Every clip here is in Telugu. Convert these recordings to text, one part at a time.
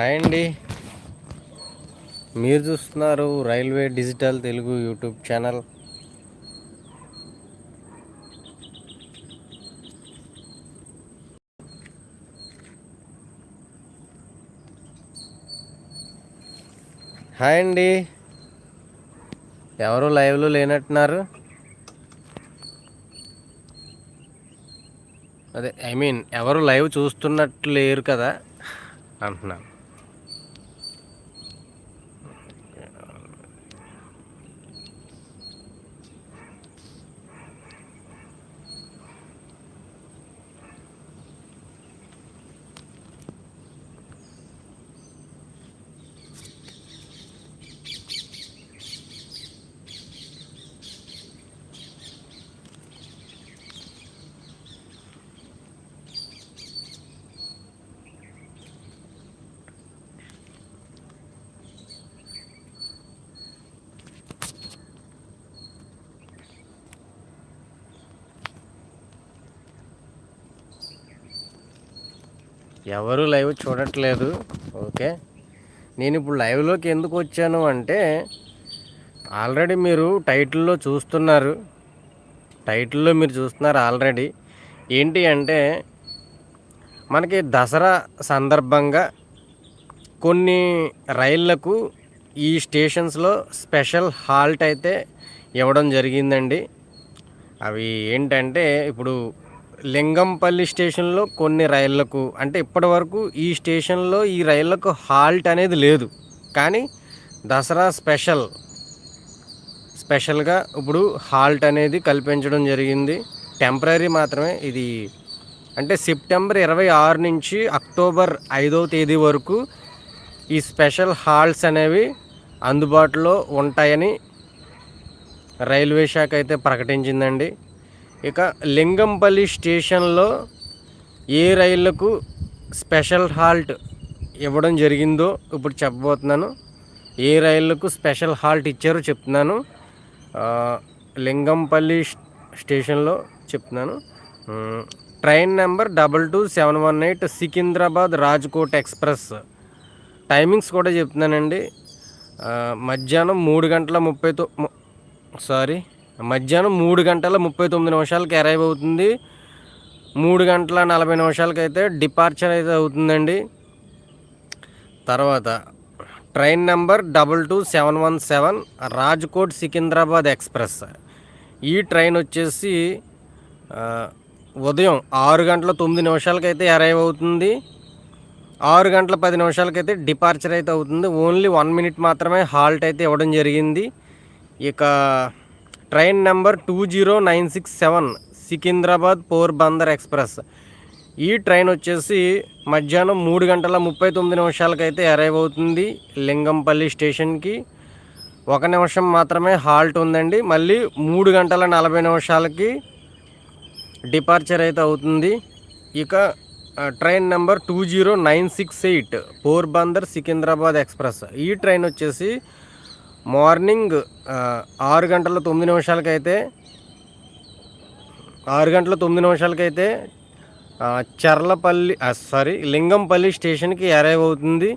హాయ్ అండి. మీరు చూస్తున్నారు railway digital Telugu YouTube channel. Hi అండి. ఎవరు లైవ్లో లేనట్టున్నారు? అదే ఐ మీన్ ఎవరు లైవ్ చూస్తున్నట్టు లేరు కదా అంటున్నాను. ఎవరు లైవ్ చూడట్లేదు. ఓకే. నేను ఇప్పుడు లైవ్లోకి ఎందుకు వచ్చాను అంటే ఆల్రెడీ మీరు టైటిల్లో చూస్తున్నారు. టైటిల్లో మీరు చూస్తున్నారు ఆల్రెడీ. ఏంటి అంటే మనకి దసరా సందర్భంగా కొన్ని రైళ్ళకు ఈ స్టేషన్స్లో స్పెషల్ హాల్ట్ అయితే ఇవ్వడం జరిగిందండి. అవి ఏంటంటే ఇప్పుడు లింగంపల్లి స్టేషన్లో కొన్ని రైళ్ళకు అంటే ఇప్పటి వరకు ఈ స్టేషన్లో ఈ రైళ్ళకు హాల్ట్ అనేది లేదు. కానీ దసరా స్పెషల్ స్పెషల్గా ఇప్పుడు హాల్ట్ అనేది కల్పించడం జరిగింది. టెంపరీ మాత్రమే ఇది. అంటే సెప్టెంబర్ ఇరవై ఆరు నుంచి అక్టోబర్ ఐదవ తేదీ వరకు ఈ స్పెషల్ హాల్ట్స్ అనేవి అందుబాటులో ఉంటాయని రైల్వే శాఖ అయితే ప్రకటించిందండి. ఇక లింగంపల్లి స్టేషన్లో ఏ రైళ్ళకు స్పెషల్ హాల్ట్ ఇవ్వడం జరిగిందో ఇప్పుడు చెప్పబోతున్నాను. ఏ రైళ్ళకు స్పెషల్ హాల్ట్ ఇచ్చారో చెప్తున్నాను. లింగంపల్లి స్టేషన్లో చెప్తున్నాను. Train number double two seven one eight Secunderabad Rajkot express. Timings కూడా చెప్తున్నానండి. మధ్యాహ్నం మూడు గంటల ముప్పై తొ సారీ మధ్యాహ్నం మూడు గంటల ముప్పై తొమ్మిది నిమిషాలకి అరైవ్ అవుతుంది. మూడు గంటల నలభై నిమిషాలకి అయితే డిపార్చర్ అయితే అవుతుందండి. తర్వాత train number double two seven one seven Rajkot Secunderabad express. ఈ ట్రైన్ వచ్చేసి ఉదయం ఆరు గంటల తొమ్మిది నిమిషాలకైతే అరైవ్ అవుతుంది. ఆరు గంటల పది నిమిషాలకైతే డిపార్చర్ అయితే అవుతుంది. ఓన్లీ వన్ మినిట్ మాత్రమే హాల్ట్ అయితే ఇవ్వడం జరిగింది. ఇక train number two zero nine six seven Secunderabad Porbandar express. ఈ ట్రైన్ వచ్చేసి మధ్యాహ్నం మూడు గంటల ముప్పై తొమ్మిది నిమిషాలకైతే అరైవ్ అవుతుంది లింగంపల్లి స్టేషన్కి. ఒక నిమిషం మాత్రమే హాల్ట్ ఉందండి. మళ్ళీ మూడు గంటల నలభై నిమిషాలకి డిపార్చర్ అయితే అవుతుంది. ఇక train number two zero nine six eight Porbandar Secunderabad express. ఈ ట్రైన్ వచ్చేసి మార్నింగ్ ఆరు గంటల తొమ్మిది నిమిషాలకైతే ఆరు గంటల తొమ్మిది నిమిషాలకైతే చర్లపల్లి సారీ లింగంపల్లి స్టేషన్కి అరైవ్ అవుతుంది.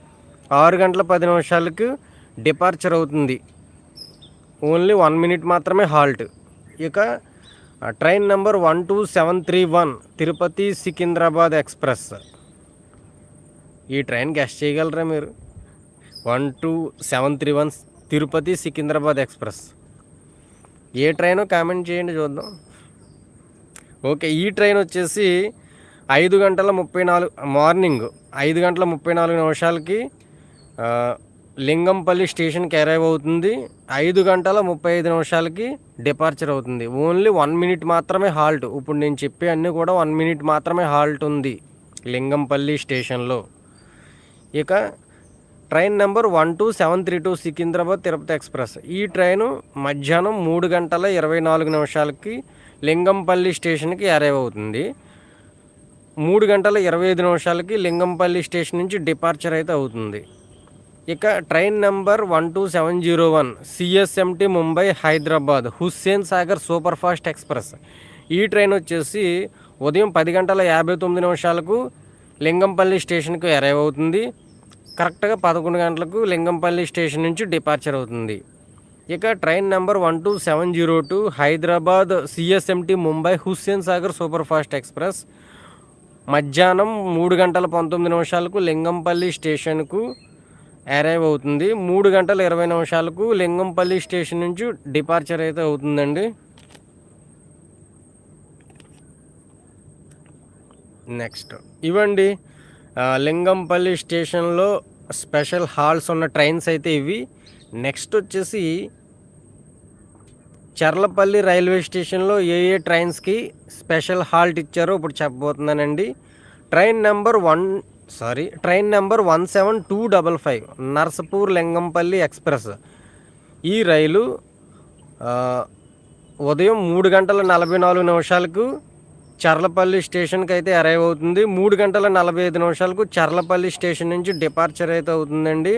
ఆరు గంటల పది నిమిషాలకు డిపార్చర్ అవుతుంది. ఓన్లీ వన్ మినిట్ మాత్రమే హాల్ట్ ఇక train number one two seven three one Tirupati Secunderabad express. ఈ ట్రైన్ గెస్ట్ చేయగలరా మీరు? One two seven three one Tirupati Secunderabad express. ఏ ట్రైనో కామెంట్ చేయండి చూద్దాం. ఓకే ఈ ట్రైన్ వచ్చేసి ఐదు గంటల ముప్పై నాలుగు మార్నింగ్ ఐదు గంటల ముప్పై నాలుగు నిమిషాలకి లింగంపల్లి స్టేషన్కి అరైవ్ అవుతుంది. ఐదు గంటల ముప్పై ఐదు నిమిషాలకి డిపార్చర్ అవుతుంది. ఓన్లీ వన్ మినిట్ మాత్రమే హాల్ట్ ఇప్పుడు నేను చెప్పే అన్నీ కూడా వన్ మినిట్ మాత్రమే హాల్ట్ ఉంది లింగంపల్లి స్టేషన్లో. ఇక train number one two seven three two Secunderabad Tirupati express. ఈ ట్రైను మధ్యాహ్నం మూడు గంటల ఇరవై నాలుగు నిమిషాలకి లింగంపల్లి స్టేషన్కి అరైవ్ అవుతుంది. మూడు గంటల ఇరవై ఐదు నిమిషాలకి లింగంపల్లి స్టేషన్ నుంచి డిపార్చర్ అయితే అవుతుంది. ఇక train number one two seven zero one CSMT Mumbai Hyderabad Hussain Sagar super fast express. ఈ ట్రైన్ వచ్చేసి ఉదయం పది గంటల యాభై తొమ్మిది నిమిషాలకు లింగంపల్లి స్టేషన్కి అరైవ్ అవుతుంది. కరెక్ట్గా పదకొండు గంటలకు లింగంపల్లి స్టేషన్ నుంచి డిపార్చర్ అవుతుంది. ఇక train number one two seven zero two Hyderabad CSMT Mumbai Hussain Sagar super fast express. మధ్యాహ్నం మూడు గంటల పంతొమ్మిది నిమిషాలకు లింగంపల్లి స్టేషన్కు అరైవ్ అవుతుంది. మూడు గంటల ఇరవై నిమిషాలకు లింగంపల్లి స్టేషన్ నుంచి డిపార్చర్ అయితే అవుతుందండి. నెక్స్ట్. ఇవ్వండి. లింగంపల్లి స్టేషన్లో స్పెషల్ హాల్స్ ఉన్న ట్రైన్స్ అయితే ఇవి. నెక్స్ట్ వచ్చేసి చర్లపల్లి రైల్వే స్టేషన్లో ఏ ఏ ట్రైన్స్కి స్పెషల్ హాల్ట్ ఇచ్చారో ఇప్పుడు చెప్పబోతున్నానండి. Train number one sorry train number one seven two double five Narsapur Lingampally express. ఈ రైలు ఉదయం మూడు గంటల నలభై నాలుగు నిమిషాలకు చర్లపల్లి స్టేషన్కి అయితే అరైవ్ అవుతుంది. మూడు గంటల నలభై ఐదు నిమిషాలకు చర్లపల్లి స్టేషన్ నుంచి డిపార్చర్ అయితే అవుతుందండి.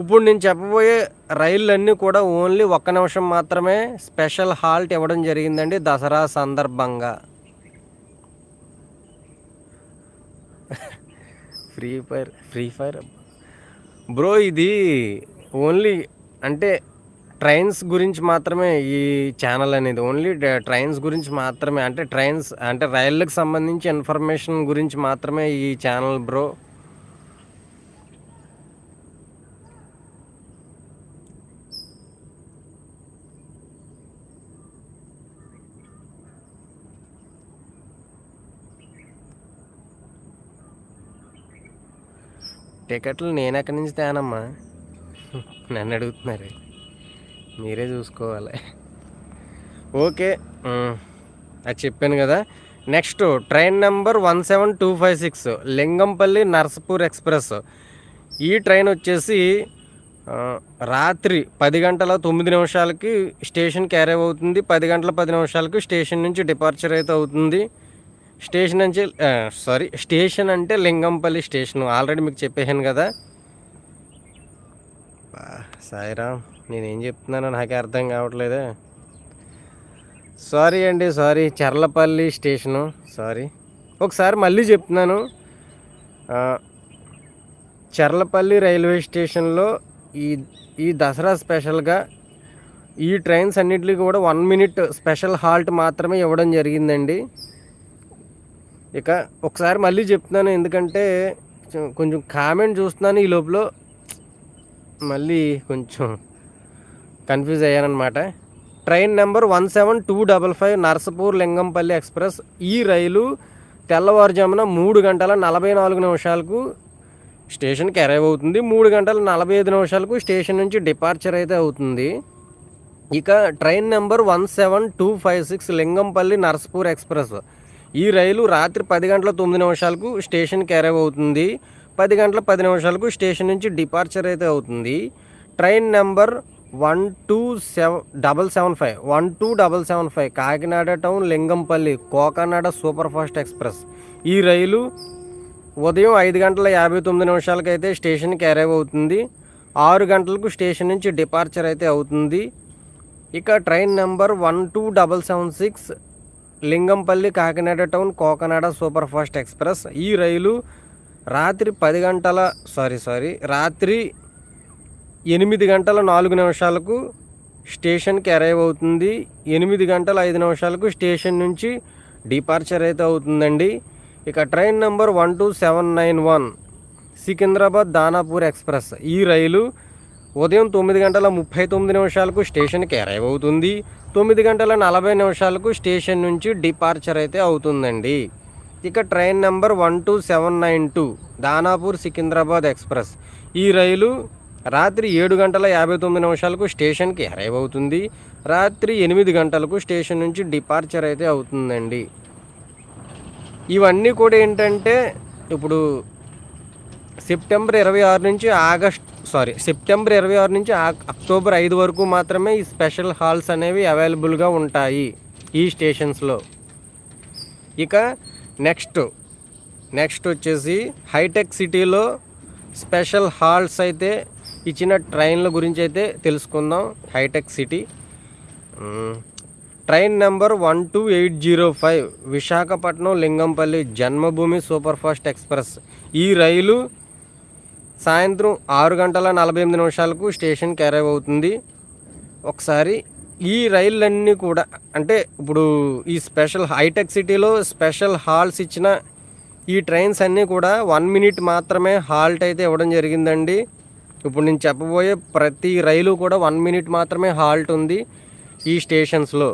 ఇప్పుడు నేను చెప్పబోయే రైళ్ళన్నీ కూడా ఓన్లీ ఒక్క నిమిషం మాత్రమే స్పెషల్ హాల్ట్ ఇవ్వడం జరిగిందండి దసరా సందర్భంగా. Free fire free fire bro ఇది ఓన్లీ అంటే ట్రైన్స్ గురించి మాత్రమే ఈ ఛానల్ అనేది. ఓన్లీ ట్రైన్స్ గురించి మాత్రమే అంటే ట్రైన్స్ అంటే రైళ్ళకి సంబంధించి ఇన్ఫర్మేషన్ గురించి మాత్రమే ఈ ఛానల్ బ్రో. టికెట్లు నేను ఎక్కడి నుంచి తేనమ్మా? నన్ను అడుగుతున్నారు. మీరే చూసుకోవాలి. ఓకే. అది చెప్పాను కదా. Next train number one seven two five six Lingampally Narsapur express. ఈ ట్రైన్ వచ్చేసి రాత్రి పది గంటల తొమ్మిది నిమిషాలకి స్టేషన్కి అరైవ్ అవుతుంది. పది గంటల పది నిమిషాలకు స్టేషన్ నుంచి డిపార్చర్ అయితే అవుతుంది. స్టేషన్ నుంచి సారీ స్టేషన్ అంటే లింగంపల్లి స్టేషన్. ఆల్రెడీ మీకు చెప్పేసాను కదా. సాయిరామ్. నేనేం చెప్తున్నానో నాకే అర్థం కావట్లేదే. సారీ అండి సారీ. చర్లపల్లి స్టేషను. సారీ. ఒకసారి మళ్ళీ చెప్తున్నాను. చర్లపల్లి రైల్వే స్టేషన్లో ఈ ఈ దసరా స్పెషల్గా ఈ ట్రైన్స్ అన్నిటికీ కూడా వన్ మినిట్ స్పెషల్ హాల్ట్ మాత్రమే ఇవ్వడం జరిగిందండి. ఇక ఒకసారి మళ్ళీ చెప్తున్నాను ఎందుకంటే కొంచెం- కొంచెం కామెంట్ చూస్తున్నాను ఈ లోపల. మళ్ళీ కొంచెం confuse అయ్యానమాట train number one seven two double five Narsapur Lingampally express. ఈ రైలు తెల్లవారుజామున మూడు గంటల నలభై నాలుగు నిమిషాలకు స్టేషన్కి అరైవ్ అవుతుంది. మూడు గంటల నలభై ఐదు నిమిషాలకు స్టేషన్ నుంచి డిపార్చర్ అయితే అవుతుంది. ఇక train number one seven two five six Lingampally Narsapur express. ఈ రైలు రాత్రి పది గంటల తొమ్మిది నిమిషాలకు స్టేషన్కి అరైవ్ అవుతుంది. పది గంటల పది నిమిషాలకు స్టేషన్ నుంచి డిపార్చర్ అయితే అవుతుంది. Train number one two seven double seven five one two double seven five Kakinada town Lingampally Cocanada super fast express. ఈ రైలు ఉదయం ఐదు గంటల యాభై తొమ్మిది నిమిషాలకి అయితే స్టేషన్కి అరైవ్ అవుతుంది. ఆరు గంటలకు స్టేషన్ నుంచి డిపార్చర్ అయితే అవుతుంది. ఇక train number one two double seven six Lingampally Kakinada town Cocanada super fast express. ఈ రైలు రాత్రి పది గంటల సారీ సారీ రాత్రి ఎనిమిది గంటల నాలుగు నిమిషాలకు స్టేషన్కి అరైవ్ అవుతుంది. ఎనిమిది గంటల ఐదు నిమిషాలకు స్టేషన్ నుంచి డిపార్చర్ అయితే అవుతుందండి. ఇక train number one two seven nine one Secunderabad Danapur express. ఈ రైలు ఉదయం తొమ్మిది గంటల ముప్పై తొమ్మిది నిమిషాలకు స్టేషన్కి అరైవ్ అవుతుంది. తొమ్మిది గంటల నలభై నిమిషాలకు స్టేషన్ నుంచి డిపార్చర్ అయితే అవుతుందండి. ఇక train number one two seven nine two Danapur Secunderabad express. ఈ రైలు రాత్రి ఏడు గంటల యాభై తొమ్మిది నిమిషాలకు స్టేషన్కి అరైవ్ అవుతుంది. రాత్రి ఎనిమిది గంటలకు స్టేషన్ నుంచి డిపార్చర్ అయితే అవుతుందండి. ఇవన్నీ కూడా ఏంటంటే ఇప్పుడు సెప్టెంబర్ ఇరవై ఆరు నుంచి ఆగస్ట్ సారీ సెప్టెంబర్ ఇరవై ఆరు నుంచి ఆ- అక్టోబర్ ఐదు వరకు మాత్రమే ఈ స్పెషల్ హాల్స్ అనేవి అవైలబుల్గా ఉంటాయి ఈ స్టేషన్స్లో. ఇక నెక్స్ట్ నెక్స్ట్ వచ్చేసి హైటెక్ సిటీలో స్పెషల్ హాల్స్ అయితే ఇచ్చిన ట్రైన్ల గురించి అయితే తెలుసుకుందాం hitech city. Train number one two eight zero five Visakhapatnam Lingampally Janmabhoomi super fast express. ఈ రైలు సాయంత్రం ఆరు గంటల నలభై ఎనిమిది నిమిషాలకు స్టేషన్కి అరైవ్ అవుతుంది. ఒకసారి ఈ రైళ్ళన్నీ కూడా అంటే ఇప్పుడు ఈ స్పెషల్ హైటెక్ సిటీలో స్పెషల్ హాల్స్ ఇచ్చిన ఈ ట్రైన్స్ అన్నీ కూడా వన్ మినిట్ మాత్రమే హాల్ట్ అయితే ఇవ్వడం జరిగిందండి. ఇప్పుడు నేను చెప్పబోయే ప్రతి రైలు కూడా వన్ మినిట్ మాత్రమే హాల్ట్ ఉంది ఈ స్టేషన్స్లో.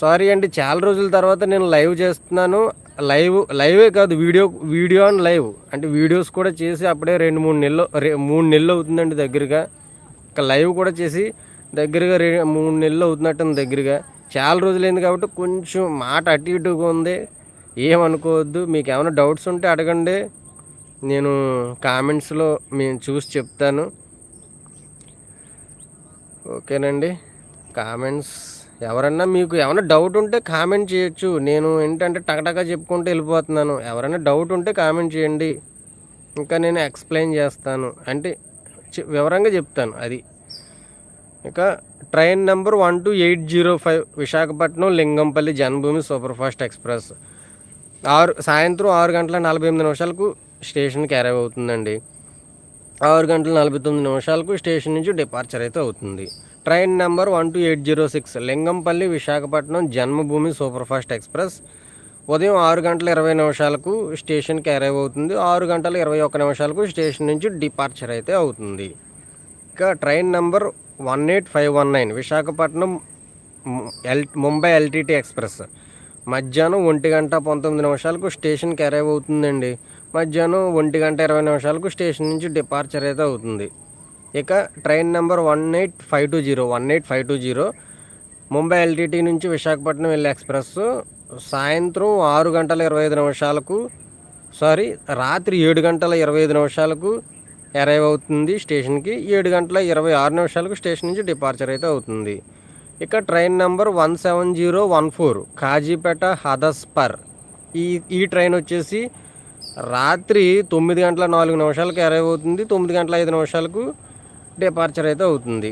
సారీ అండి చాలా రోజుల తర్వాత నేను లైవ్ చేస్తున్నాను. లైవ్ లైవే కాదు వీడియో వీడియో అండ్ లైవ్ అంటే వీడియోస్ కూడా చేసి అప్పుడే రెండు మూడు నెలలు మూడు నెలలు అవుతుందండి దగ్గరగా. ఇంకా లైవ్ కూడా చేసి దగ్గరగా రే మూడు నెలలు అవుతున్నట్టు దగ్గరగా. చాలా రోజులైంది కాబట్టి కొంచెం మాట అటు ఇటుగా ఉంది. ఏమనుకోవద్దు మీకు ఏమైనా డౌట్స్ ఉంటే అడగండి. నేను కామెంట్స్లో మేము చూసి చెప్తాను. ఓకేనండి. కామెంట్స్ ఎవరన్నా మీకు ఏమైనా డౌట్ ఉంటే కామెంట్ చేయొచ్చు. నేను ఏంటంటే టకటకా చెప్పుకుంటూ వెళ్ళిపోతున్నాను. ఎవరైనా డౌట్ ఉంటే కామెంట్ చేయండి. ఇంకా నేను ఎక్స్ప్లెయిన్ చేస్తాను. అంటే వివరంగా చెప్తాను అది. ఇక train number one two eight zero five Visakhapatnam Lingampally Janmabhoomi superfast express. ఆరు సాయంత్రం ఆరు గంటల నలభై ఎనిమిది నిమిషాలకు స్టేషన్కి అరైవ్ అవుతుందండి. ఆరు గంటల నలభై తొమ్మిది నిమిషాలకు స్టేషన్ నుంచి డిపార్చర్ అయితే అవుతుంది. Train number one two eight zero six Lingampally Visakhapatnam Janmabhoomi superfast express. ఉదయం ఆరు గంటల ఇరవై నిమిషాలకు స్టేషన్కి అరైవ్ అవుతుంది. ఆరు గంటల ఇరవై ఒక్క నిమిషాలకు స్టేషన్ నుంచి డిపార్చర్ అయితే అవుతుంది. ఇంకా train number one eight five one nine Visakhapatnam L Mumbai LTT express. మధ్యాహ్నం ఒంటి గంట పంతొమ్మిది నిమిషాలకు స్టేషన్కి అరైవ్ అవుతుందండి. మధ్యాహ్నం ఒంటి గంట ఇరవై నిమిషాలకు స్టేషన్ నుంచి డిపార్చర్ అయితే అవుతుంది. ఇక train number one eight five two zero one eight five two zero Mumbai LTT నుంచి విశాఖపట్నం వెళ్ళే ఎక్స్ప్రెస్ సాయంత్రం ఆరు గంటల ఇరవై ఐదు నిమిషాలకు సారీ రాత్రి ఏడు గంటల ఇరవై ఐదు నిమిషాలకు అరైవ్ అవుతుంది స్టేషన్కి. ఏడు గంటల ఇరవై ఆరు నిమిషాలకు స్టేషన్ నుంచి డిపార్చర్ అయితే అవుతుంది. ఇక train number one seven zero one four Kazipet Hadapsar. ఈ ఈ ట్రైన్ వచ్చేసి రాత్రి తొమ్మిది గంటల నాలుగు నిమిషాలకు అరైవ్ అవుతుంది. తొమ్మిది గంటల ఐదు నిమిషాలకు డిపార్చర్ అయితే అవుతుంది.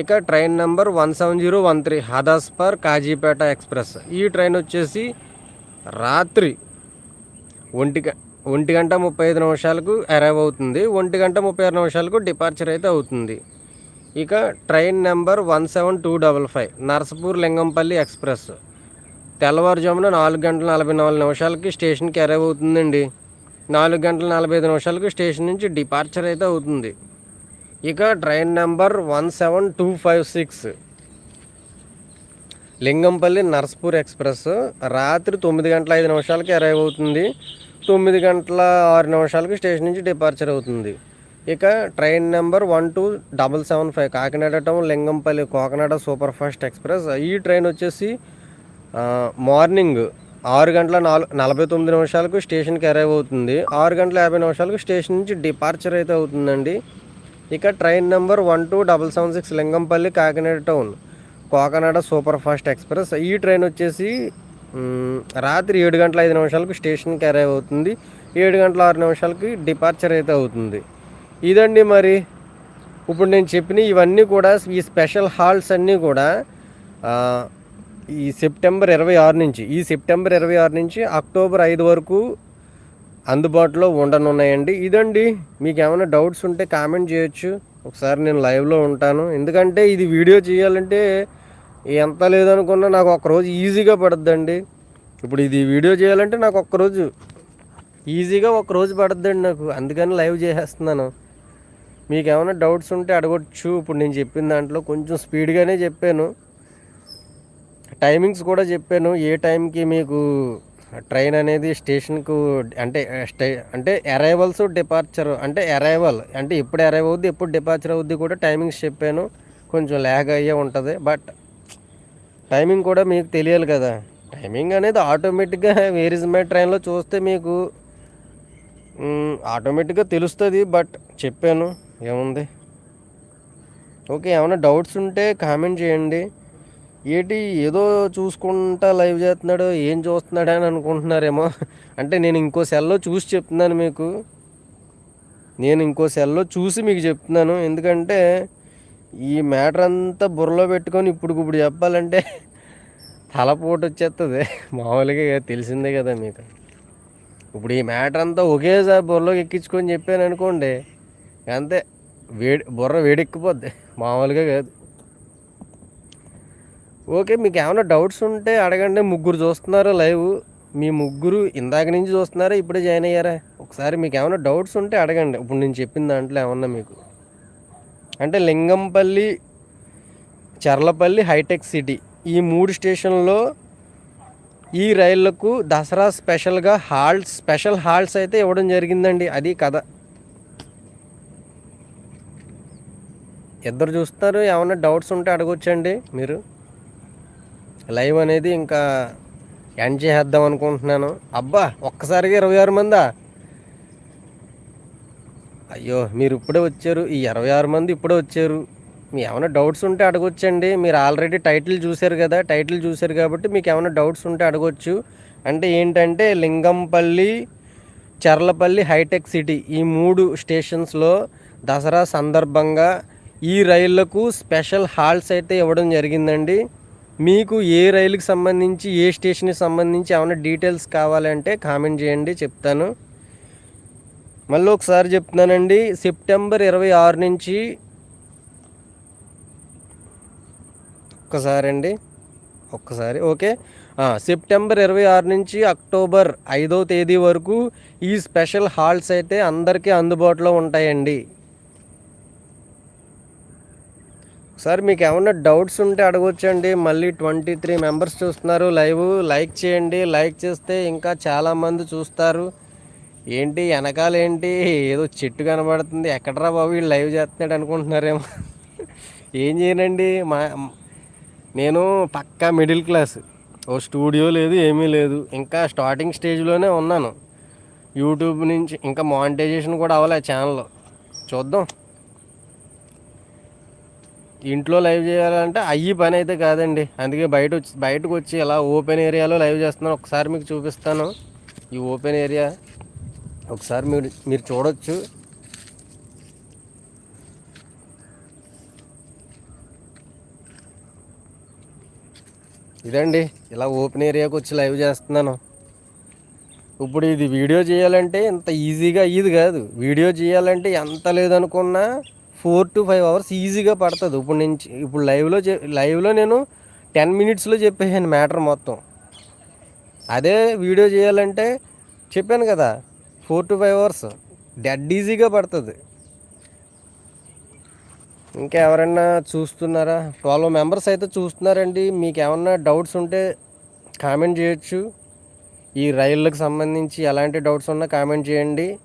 ఇక train number one seven zero one three Hadapsar Kazipet express ఈ ట్రైన్ వచ్చేసి రాత్రి ఒంటి ఒంటి గంట ముప్పై ఐదు నిమిషాలకు అరైవ్ అవుతుంది. ఒంటి గంట ముప్పై ఆరు నిమిషాలకు డిపార్చర్ అయితే అవుతుంది. ఇక train number one seven two double five Narsapur Lingampally express తెల్లవారుజామున నాలుగు గంటల నలభై నాలుగు నిమిషాలకి స్టేషన్కి అరైవ్ అవుతుందండి. నాలుగు గంటల నలభై ఐదు నిమిషాలకి స్టేషన్ నుంచి డిపార్చర్ అయితే అవుతుంది. ఇక train number one seven two five six. Lingampally Narsapur express రాత్రి తొమ్మిది గంటల ఐదు నిమిషాలకి అరైవ్ అవుతుంది. తొమ్మిది గంటల ఆరు నిమిషాలకి స్టేషన్ నుంచి డిపార్చర్ అవుతుంది. ఇక train number one two double seven five Kakinada town Lingampally Cocanada super fast express. ఈ ట్రైన్ వచ్చేసి మార్నింగ్ ఆరు గంటల నాలుగు నలభై తొమ్మిది నిమిషాలకు స్టేషన్కి అరైవ్ అవుతుంది. ఆరు గంటల యాభై నిమిషాలకు స్టేషన్ నుంచి డిపార్చర్ అయితే అవుతుందండి. ఇక train number one two double seven six Lingampally Kakinada town. Cocanada super fast express. ఈ ట్రైన్ వచ్చేసి రాత్రి ఏడు గంటల ఐదు నిమిషాలకు స్టేషన్కి అరైవ్ అవుతుంది. ఏడు గంటల ఆరు నిమిషాలకి డిపార్చర్ అయితే అవుతుంది. ఇదండి మరి. ఇప్పుడు నేను చెప్పిన ఇవన్నీ కూడా ఈ స్పెషల్ హాల్స్ అన్నీ కూడా ఈ సెప్టెంబర్ ఇరవై ఆరు నుంచి ఈ సెప్టెంబర్ ఇరవై ఆరు నుంచి అక్టోబర్ ఐదు వరకు అందుబాటులో ఉండనున్నాయండి. ఇదండి మీకు ఏమైనా డౌట్స్ ఉంటే కామెంట్ చేయొచ్చు. ఒకసారి నేను లైవ్లో ఉంటాను. ఎందుకంటే ఇది వీడియో చేయాలంటే ఎంత లేదనుకున్నా నాకు ఒకరోజు ఈజీగా పడుద్దండి. ఇప్పుడు ఇది వీడియో చేయాలంటే నాకు ఒక్కరోజు ఈజీగా ఒకరోజు పడుద్దండి నాకు. అందుకని లైవ్ చేసేస్తున్నాను. మీకు ఏమైనా డౌట్స్ ఉంటే అడగొచ్చు. ఇప్పుడు నేను చెప్పిన దాంట్లో కొంచెం స్పీడ్గానే చెప్పాను. టైమింగ్స్ కూడా చెప్పాను. ఏ టైంకి మీకు ట్రైన్ అనేది స్టేషన్కు అంటే స్టే అంటే అరైవల్స్ డిపార్చర్ అంటే అరైవల్ అంటే ఎప్పుడు అరైవ్ అవుద్ది ఎప్పుడు డిపార్చర్ అవుద్ది కూడా టైమింగ్స్ చెప్పాను. కొంచెం ల్యాగ్ అయ్యే ఉంటుంది. బట్ టైమింగ్ కూడా మీకు తెలియాలి కదా. టైమింగ్ అనేది ఆటోమేటిక్గా వేర్ ఇస్ మై ట్రైన్లో చూస్తే మీకు ఆటోమేటిక్గా తెలుస్తుంది. బట్ చెప్పాను. ఏముంది? ఓకే ఏమైనా డౌట్స్ ఉంటే కామెంట్ చేయండి. ఏటి ఏదో చూసుకుంటా లైవ్ చేస్తున్నాడు ఏం చూస్తున్నాడు అని అనుకుంటున్నారేమో. అంటే నేను ఇంకో సెల్లో చూసి చెప్తున్నాను మీకు. నేను ఇంకో సెల్లో చూసి మీకు చెప్తున్నాను. ఎందుకంటే ఈ మ్యాటర్ అంతా బుర్రలో పెట్టుకొని ఇప్పుడుకిప్పుడు ఇప్పుడు చెప్పాలంటే తలపోటు వచ్చేస్తుంది మామూలుగా తెలిసిందే కదా మీకు. ఇప్పుడు ఈ మ్యాటర్ అంతా ఒకేసారి బుర్రలోకి ఎక్కించుకొని చెప్పాను అనుకోండి అంతే వేడి బుర్ర వేడెక్కిపోద్ది. మామూలుగా కాదు. ఓకే మీకు ఏమైనా డౌట్స్ ఉంటే అడగండి. ముగ్గురు చూస్తున్నారా లైవ్? మీ ముగ్గురు ఇందాక నుంచి చూస్తున్నారా ఇప్పుడే జాయిన్ అయ్యారా? ఒకసారి మీకు ఏమైనా డౌట్స్ ఉంటే అడగండి. ఇప్పుడు నేను చెప్పిన దాంట్లో ఏమన్నా మీకు? అంటే లింగంపల్లి చర్లపల్లి హైటెక్ సిటీ ఈ మూడు స్టేషన్లో ఈ రైళ్ళకు దసరా స్పెషల్గా హాల్ట్స్ స్పెషల్ హాల్ట్స్ అయితే ఇవ్వడం జరిగిందండి. అది కథ. ఇద్దరు చూస్తున్నారు. ఏమైనా డౌట్స్ ఉంటే అడగొచ్చండి మీరు. లైవ్ అనేది ఇంకా ఎండ్ చేసేద్దాం అనుకుంటున్నాను. అబ్బా ఒక్కసారిగా ఇరవై ఆరు మందా? అయ్యో మీరు ఇప్పుడే వచ్చారు. ఈ ఇరవై ఆరు మంది ఇప్పుడే వచ్చారు. మీ ఏమైనా డౌట్స్ ఉంటే అడగొచ్చండి. మీరు ఆల్రెడీ టైటిల్ చూశారు కదా టైటిల్ చూశారు కాబట్టి మీకు ఏమైనా డౌట్స్ ఉంటే అడగొచ్చు. అంటే ఏంటంటే లింగంపల్లి చర్లపల్లి హైటెక్ సిటీ ఈ మూడు స్టేషన్స్లో దసరా సందర్భంగా ఈ రైళ్ళకు స్పెషల్ హాల్స్ అయితే ఇవ్వడం జరిగిందండి. మీకు ఏ రైలుకి సంబంధించి ఏ స్టేషన్కి సంబంధించి ఏమైనా డీటెయిల్స్ కావాలంటే కామెంట్ చేయండి చెప్తాను. మళ్ళీ ఒకసారి చెప్తున్నానండి సెప్టెంబర్ ఇరవై ఆరు నుంచి ఒక్కసారి అండి ఒక్కసారి ఓకే. సెప్టెంబర్ ఇరవై ఆరు నుంచి అక్టోబర్ ఐదో తేదీ వరకు ఈ స్పెషల్ హాల్స్ అయితే అందరికీ అందుబాటులో ఉంటాయండి. సార్ మీకు ఏమన్నా డౌట్స్ ఉంటే అడగొచ్చండి. మళ్ళీ ట్వంటీ త్రీ మెంబర్స్ చూస్తున్నారు లైవ్. లైక్ చేయండి. లైక్ చేస్తే ఇంకా చాలామంది చూస్తారు. ఏంటి వెనకాల ఏంటి? ఏదో చెట్టు కనబడుతుంది. ఎక్కడరా బాబు వీళ్ళు లైవ్ చేస్తున్నాడు అనుకుంటున్నారేమో. ఏం చేయనండి? మా నేను పక్కా మిడిల్ క్లాస్. ఓ స్టూడియో లేదు ఏమీ లేదు. ఇంకా స్టార్టింగ్ స్టేజ్లోనే ఉన్నాను. యూట్యూబ్ నుంచి ఇంకా మానిటైజేషన్ కూడా అవ్వలే ఛానల్లో. చూద్దాం. ఇంట్లో లైవ్ చేయాలంటే అయ్యి పని అయితే కాదండి. అందుకే బయట వచ్చి బయటకు వచ్చి ఇలా ఓపెన్ ఏరియాలో లైవ్ చేస్తున్నాను ఒకసారి మీకు చూపిస్తాను. ఈ ఓపెన్ ఏరియా ఒకసారి మీరు మీరు చూడొచ్చు. ఇదండి ఇలా ఓపెన్ ఏరియాకి వచ్చి లైవ్ చేస్తున్నాను. ఇప్పుడు ఇది వీడియో చేయాలంటే ఇంత ఈజీగా అయ్యేది కాదు. వీడియో చేయాలంటే ఎంత లేదనుకున్నా ఫోర్ టు ఫైవ్ అవర్స్ ఈజీగా పడుతుంది. ఇప్పుడు నేను ఇప్పుడు లైవ్లో చె- లైవ్లో నేను టెన్ మినిట్స్లో చెప్పేసాను మ్యాటర్ మొత్తం. అదే వీడియో చేయాలంటే చెప్పాను కదా four to five hours dead ఈజీగా పడుతుంది. ఇంకా ఎవరైనా చూస్తున్నారా? ట్వెల్వ్ మెంబర్స్ అయితే చూస్తున్నారండి. మీకు ఏమన్నా డౌట్స్ ఉంటే కామెంట్ చేయొచ్చు. ఈ రైళ్ళకు సంబంధించి ఎలాంటి డౌట్స్ ఉన్నా కామెంట్ చేయండి.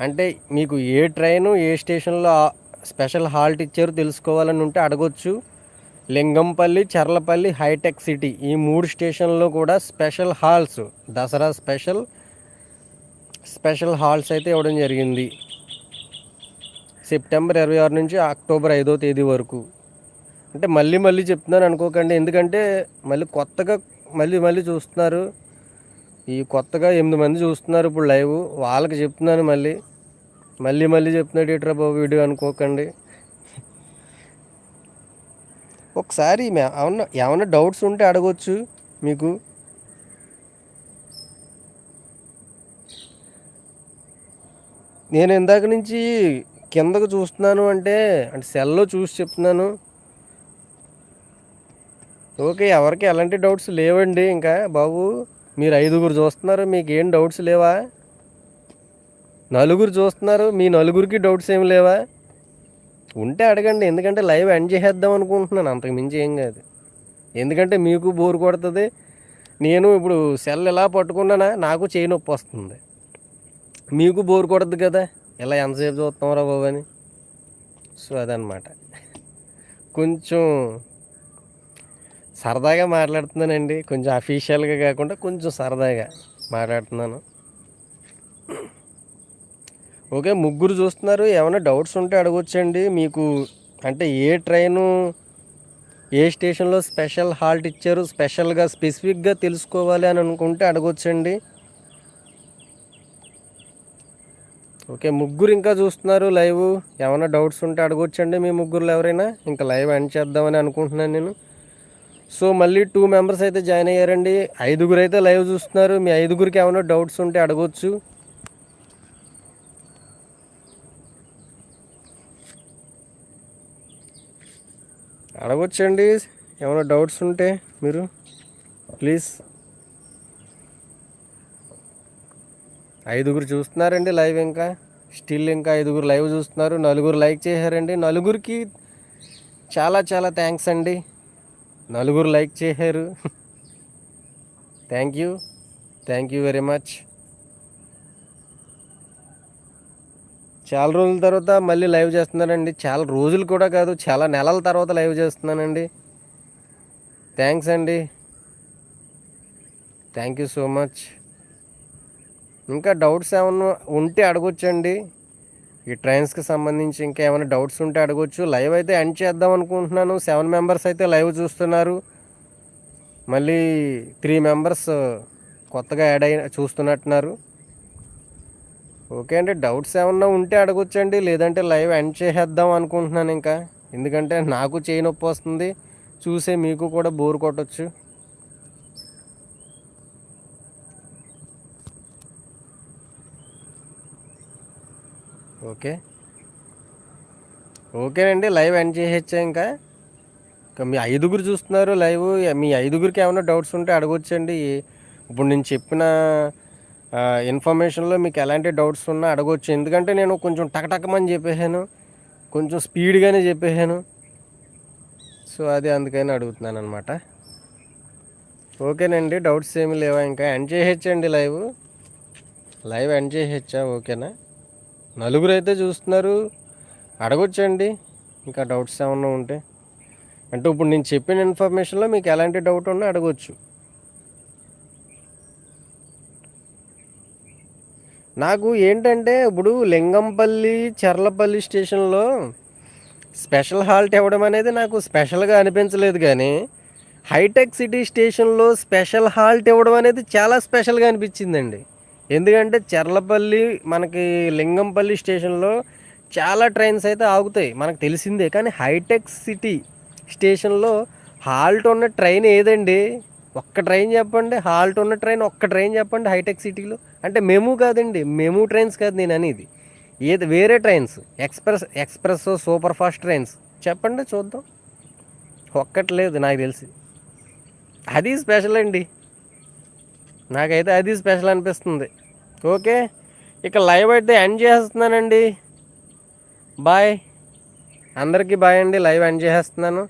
అంటే మీకు ఏ ట్రైను ఏ స్టేషన్లో స్పెషల్ హాల్ట్ ఇచ్చారు తెలుసుకోవాలని ఉంటే అడగొచ్చు. లింగంపల్లి చర్లపల్లి హైటెక్ సిటీ ఈ మూడు స్టేషన్లో కూడా special halts. Dasara special special halts అయితే ఇవ్వడం జరిగింది. సెప్టెంబర్ ఇరవై ఆరు నుంచి అక్టోబర్ ఐదో తేదీ వరకు. అంటే మళ్ళీ మళ్ళీ చెప్తున్నాను అనుకోకండి ఎందుకంటే మళ్ళీ కొత్తగా మళ్ళీ మళ్ళీ చూస్తున్నారు. ఈ కొత్తగా ఎనిమిది మంది చూస్తున్నారు ఇప్పుడు లైవ్ వాళ్ళకి చెప్తున్నాను మళ్ళీ. మళ్ళీ మళ్ళీ చెప్తున్నాడు ఏట్రా బాబు వీడియో అనుకోకండి. ఒకసారి ఏమన్నా ఏమన్నా డౌట్స్ ఉంటే అడగొచ్చు మీకు. నేను ఇందాక నుంచి కిందకు చూస్తున్నాను అంటే అంటే సెల్లో చూసి చెప్తున్నాను. ఓకే ఎవరికి ఎలాంటి డౌట్స్ లేవండి ఇంకా బాబు. మీరు ఐదుగురు చూస్తున్నారు మీకు ఏం డౌట్స్ లేవా? నలుగురు చూస్తున్నారు మీ నలుగురికి డౌట్స్ ఏం లేవా? ఉంటే అడగండి ఎందుకంటే లైవ్ ఎండ్ చేసేద్దాం అనుకుంటున్నాను అంతకు మించి ఏం కాదు. ఎందుకంటే మీకు బోర్ కొడుతుంది. నేను ఇప్పుడు సెల్ ఎలా పట్టుకున్నానా నాకు చేయి నొప్పి వస్తుంది. మీకు బోర్ కొడద్దు కదా ఇలా ఎంతసేపు చూస్తున్నారా బాబు అని. సో అదనమాట కొంచెం సరదాగా మాట్లాడుతున్నానండి. కొంచెం అఫీషియల్గా కాకుండా కొంచెం సరదాగా మాట్లాడుతున్నాను. ఓకే ముగ్గురు చూస్తున్నారు. ఏమైనా డౌట్స్ ఉంటే అడగొచ్చండి. మీకు అంటే ఏ ట్రైను ఏ స్టేషన్లో స్పెషల్ హాల్ట్ ఇచ్చారు స్పెషల్గా స్పెసిఫిక్గా తెలుసుకోవాలి అని అనుకుంటే అడగొచ్చండి. ఓకే ముగ్గురు ఇంకా చూస్తున్నారు లైవ్. ఏమైనా డౌట్స్ ఉంటే అడగొచ్చండి మీ ముగ్గురులో ఎవరైనా. ఇంకా లైవ్ ఎండ్ చేద్దామని అనుకుంటున్నాను నేను. సో మళ్ళీ టూ మెంబర్స్ అయితే జాయిన్ అయ్యారండి. ఐదుగురు అయితే లైవ్ చూస్తున్నారు. మీ ఐదుగురికి ఏమైనా డౌట్స్ ఉంటే అడగవచ్చు అడగొచ్చండి. ఏమైనా డౌట్స్ ఉంటే మీరు ప్లీజ్. ఐదుగురు చూస్తున్నారండి లైవ్ ఇంకా. స్టిల్ ఇంకా ఐదుగురు లైవ్ చూస్తున్నారు. నలుగురు లైక్ చేశారండి. నలుగురికి చాలా చాలా థ్యాంక్స్ అండి. నలుగురు లైక్ చేశారు. Thank you. Thank you very much. చాలా రోజుల తర్వాత మళ్ళీ లైవ్ చేస్తున్నానండి. చాలా రోజులు కూడా కాదు చాలా నెలల తర్వాత లైవ్ చేస్తున్నానండి. థ్యాంక్స్ అండి. Thank you so much. ఇంకా డౌట్స్ ఏమన్నా ఉంటే అడగొచ్చండి. ఈ ట్రైన్స్కి సంబంధించి ఇంకా ఏమైనా డౌట్స్ ఉంటే అడగొచ్చు. లైవ్ అయితే ఎండ్ చేద్దాం అనుకుంటున్నాను. సెవెన్ మెంబర్స్ అయితే లైవ్ చూస్తున్నారు. మళ్ళీ త్రీ మెంబర్స్ కొత్తగా యాడ్ అయిన చూస్తున్నట్టున్నారు. ఓకే అండి డౌట్స్ ఏమన్నా ఉంటే అడగొచ్చండి లేదంటే లైవ్ ఎండ్ చేసేద్దాం అనుకుంటున్నాను ఇంకా. ఎందుకంటే నాకు చేయి నొప్పి వస్తుంది చూసే మీకు కూడా బోర్ కొట్టచ్చు. ఓకే. ఓకేనండి లైవ్ ఎండ్ చేసేచ్చా ఇంకా? ఇంకా మీ ఐదుగురు చూస్తున్నారు లైవ్ మీ ఐదుగురికి ఏమైనా డౌట్స్ ఉంటే అడగొచ్చండి. ఇప్పుడు నేను చెప్పిన ఇన్ఫర్మేషన్లో మీకు ఎలాంటి డౌట్స్ ఉన్నా అడగవచ్చు ఎందుకంటే నేను కొంచెం టకటకమని చెప్పేసాను కొంచెం స్పీడ్గానే చెప్పేసాను సో అది అందుకని అడుగుతున్నాను అనమాట ఓకేనండి డౌట్స్ ఏమి లేవా ఇంకా? ఎండ్ చేయొచ్చండి లైవ్ లైవ్ ఎండ్ చేసేచ్చా ఓకేనా? నలుగురు అయితే చూస్తున్నారు. అడగొచ్చండి. ఇంకా డౌట్స్ ఏమన్నా ఉంటే. అంటే ఇప్పుడు నేను చెప్పిన ఇన్ఫర్మేషన్లో మీకు ఎలాంటి డౌట్ ఉన్నా అడగొచ్చు. నాకు ఏంటంటే ఇప్పుడు లింగంపల్లి చర్లపల్లి స్టేషన్లో స్పెషల్ హాల్ట్ ఇవ్వడం అనేది నాకు స్పెషల్గా అనిపించలేదు కానీ హైటెక్ సిటీ స్టేషన్లో స్పెషల్ హాల్ట్ ఇవ్వడం అనేది చాలా స్పెషల్గా అనిపించిందండి. ఎందుకంటే చర్లపల్లి మనకి లింగంపల్లి స్టేషన్లో చాలా ట్రైన్స్ అయితే ఆగుతాయి. మనకు తెలిసిందే కానీ హైటెక్ సిటీ స్టేషన్లో హాల్ట్ ఉన్న ట్రైన్ ఏదండి? ఒక్క ట్రైన్ చెప్పండి. హాల్ట్ ఉన్న ట్రైన్ ఒక్క ట్రైన్ చెప్పండి హైటెక్ సిటీలో. అంటే మేము కాదండి మేము ట్రైన్స్ కాదు నేను అనేది. ఏది వేరే trains express express super fast trains చెప్పండి చూద్దాం. ఒక్కట్లేదు నాకు తెలిసి. అది స్పెషల్ అండి. నాకైతే అది స్పెషల్ అనిపిస్తుంది. ఓకే? ఇక లైవ్ అయితే ఎండ్ చేస్తున్నానండి. బాయ్ అందరికీ బాయ్ అండి. లైవ్ ఎండ్ చేసేస్తున్నాను